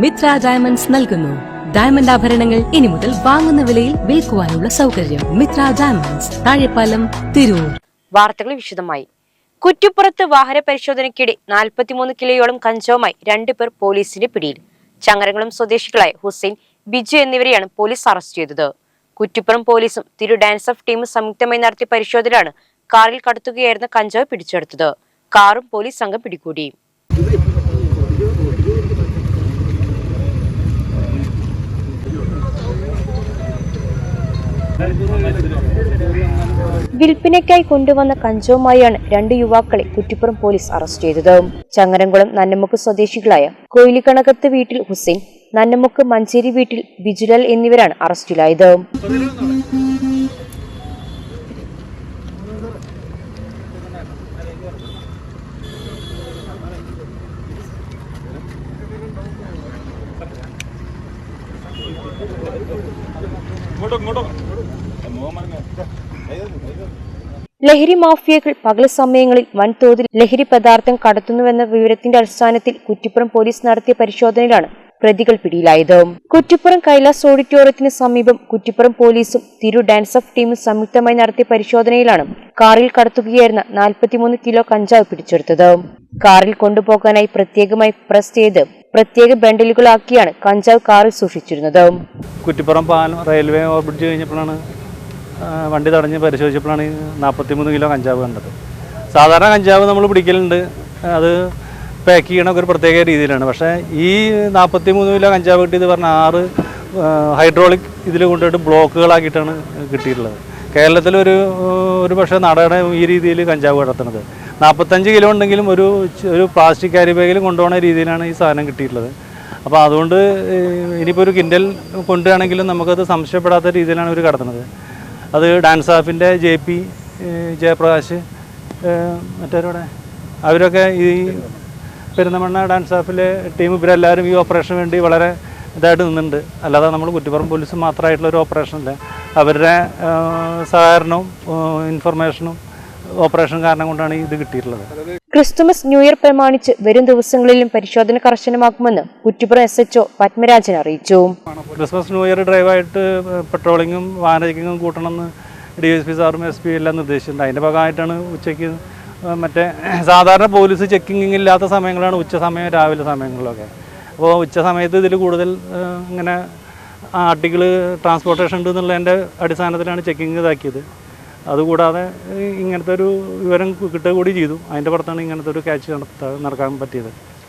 Mitra diamonds നൽകുന്നു. Diamond ആഭരണങ്ങൾ ഇനി മുതൽ വാങ്ങുന്ന വിലയിൽ വിൽക്കുവാനുള്ള സൗകര്യം മിത്ര ഡയമണ്ട്സ് താഴെപ്പാലം തിരൂർ. വാർത്തകൾ വിശദമായി. കുറ്റിപ്പുറത്ത് വാഹന പരിശോധനയ്ക്കിടെ നാൽപ്പത്തിമൂന്ന് കിലോയോളം കഞ്ചാവുമായി രണ്ടുപേർ പോലീസിന്റെ പിടിയിൽ. ചങ്ങരകുളം സ്വദേശികളായ ഹുസൈൻ ബിജു എന്നിവരെയാണ് പോലീസ് അറസ്റ്റ് ചെയ്തത്. കുറ്റിപ്പുറം പോലീസും തിരു ഡാൻസ് ഓഫ് ടീമും സംയുക്തമായി നടത്തിയ പരിശോധനയാണ് കാറിൽ കടത്തുകയായിരുന്ന കഞ്ചാവ് പിടിച്ചെടുത്തത്. കാറും പോലീസ് സംഘം പിടികൂടി. വിൽപ്പനയ്ക്കായി കൊണ്ടുവന്ന കഞ്ചവുമായാണ് രണ്ട് യുവാക്കളെ കുറ്റിപ്പുറം പോലീസ് അറസ്റ്റ് ചെയ്തത്. ചങ്ങരംകുളം നന്നമുക്ക് സ്വദേശികളായ കൊയിലിക്കണകത്ത് വീട്ടിൽ ഹുസൈൻ നന്നമുക്ക് മഞ്ചേരി വീട്ടിൽ ബിജുലാൽ എന്നിവരാണ് അറസ്റ്റിലായത്. ലഹരി മാഫിയകൾ പകൽ സമയങ്ങളിൽ വൻതോതിൽ ലഹരി പദാർത്ഥം കടത്തുന്നുവെന്ന വിവരത്തിന്റെ അടിസ്ഥാനത്തിൽ കുറ്റിപ്പുറം പോലീസ് നടത്തിയ പരിശോധനയിലാണ് പ്രതികൾ പിടിയിലായത്. കുറ്റിപ്പുറം കൈലാസ് ഓഡിറ്റോറിയത്തിന് സമീപം കുറ്റിപ്പുറം പോലീസും തിരു ഡാൻസ് ഓഫ് ടീമും സംയുക്തമായി നടത്തിയ പരിശോധനയിലാണ് കാറിൽ കടത്തുകയായിരുന്ന നാൽപ്പത്തിമൂന്ന് കിലോ കഞ്ചാവ് പിടിച്ചെടുത്തത്. കാറിൽ കൊണ്ടുപോകാനായി പ്രത്യേകമായി പ്രസ് ചെയ്ത് പ്രത്യേക ബണ്ടിലുകളാക്കിയാണ് കഞ്ചാവ് കാറിൽ സൂക്ഷിച്ചിരുന്നത്. കുറ്റിപ്പുറം പാലം റെയിൽവേ ഓവർബ്രിഡ്ജ് കഴിഞ്ഞപ്പോഴാണ് വണ്ടി തടഞ്ഞ് പരിശോധിച്ചപ്പോഴാണ് നാൽപ്പത്തിമൂന്ന് കിലോ കഞ്ചാവ് കണ്ടത്. സാധാരണ കഞ്ചാവ് നമ്മൾ പിടിക്കലുണ്ട്. അത് പാക്ക് ചെയ്യണമൊക്കെ ഒരു പ്രത്യേക രീതിയിലാണ്. പക്ഷേ ഈ നാൽപ്പത്തിമൂന്ന് കിലോ കഞ്ചാവ് കിട്ടിയത് പറഞ്ഞാൽ ആറ് ഹൈഡ്രോളിക് ഇതിൽ കൊണ്ടുപോയിട്ട് ബ്ലോക്കുകളാക്കിയിട്ടാണ് കിട്ടിയിട്ടുള്ളത്. കേരളത്തിലൊരു ഒരു പക്ഷേ നടയുടെ ഈ രീതിയിൽ കഞ്ചാവ് കടത്തുന്നത്. നാൽപ്പത്തഞ്ച് കിലോ ഉണ്ടെങ്കിലും ഒരു ഒരു പ്ലാസ്റ്റിക് ക്യാരി ബാഗിൽ കൊണ്ടുപോകുന്ന രീതിയിലാണ് ഈ സാധനം കിട്ടിയിട്ടുള്ളത്. അപ്പോൾ അതുകൊണ്ട് ഇനിയിപ്പോൾ ഒരു കിൻഡൽ കൊണ്ടുവരാണെങ്കിലും നമുക്കത് സംശയപ്പെടാത്ത രീതിയിലാണ് ഇവർ കടത്തുന്നത്. അത് ഡാൻസ് ആഫിന്റെ ജെ പി ജയപ്രകാശ് മറ്റവരോടെ അവരൊക്കെ ഈ പെരുന്തമണ്ണ ഡാൻസ് ആഫിലെ ടീം ഇവരെല്ലാവരും ഈ ഓപ്പറേഷന് വേണ്ടി വളരെ ഇതായിട്ട് നിന്നുണ്ട് അല്ലാതെ നമ്മൾ കുറ്റിപ്പുറം പോലീസ് മാത്രമായിട്ടുള്ള ഒരു ഓപ്പറേഷനല്ല അവരുടെ സഹകരണവും ഇൻഫർമേഷനും ഓപ്പറേഷൻ കാരണം കൊണ്ടാണ് ഇത് കിട്ടിയിട്ടുള്ളത്. ക്രിസ്തുമസ് ന്യൂ ഇയർ പ്രമാണിച്ച് വരും ദിവസങ്ങളിലും പരിശോധന കർശനമാക്കുമെന്ന് Kuttippuram S H O Padmarajan അറിയിച്ചു. ക്രിസ്മസ് ന്യൂ ഇയർ ഡ്രൈവായിട്ട് പെട്രോളിങ്ങും വാഹന ചെക്കിങ്ങും കൂട്ടണമെന്ന് ഡി എസ് പി സാറും എസ് പി എല്ലാം നിർദ്ദേശിച്ചിട്ടുണ്ട്. അതിന്റെ ഭാഗമായിട്ടാണ് ഉച്ചയ്ക്ക് മറ്റേ സാധാരണ പോലീസ് ചെക്കിംഗ് ഇല്ലാത്ത സമയങ്ങളാണ് ഉച്ച സമയം രാവിലെ സമയങ്ങളിലൊക്കെ. അപ്പോൾ ഉച്ച സമയത്ത് ഇതിൽ കൂടുതൽ ഇങ്ങനെ ആർട്ടിക്കിൾ ട്രാൻസ്പോർട്ടേഷൻ ഉണ്ട് എന്നുള്ളതിന്റെ അടിസ്ഥാനത്തിലാണ് ചെക്കിംഗ് ഇതാക്കിയത്. അതുകൂടാതെ ഇങ്ങനത്തെ ഒരു വിവരം കിട്ടുക കൂടി ചെയ്തു. അതിന്റെ പുറത്താണ് ഇങ്ങനത്തെ ഒരു ക്യാച്ച് നടത്താൻ നടക്കാൻ പറ്റിയത്.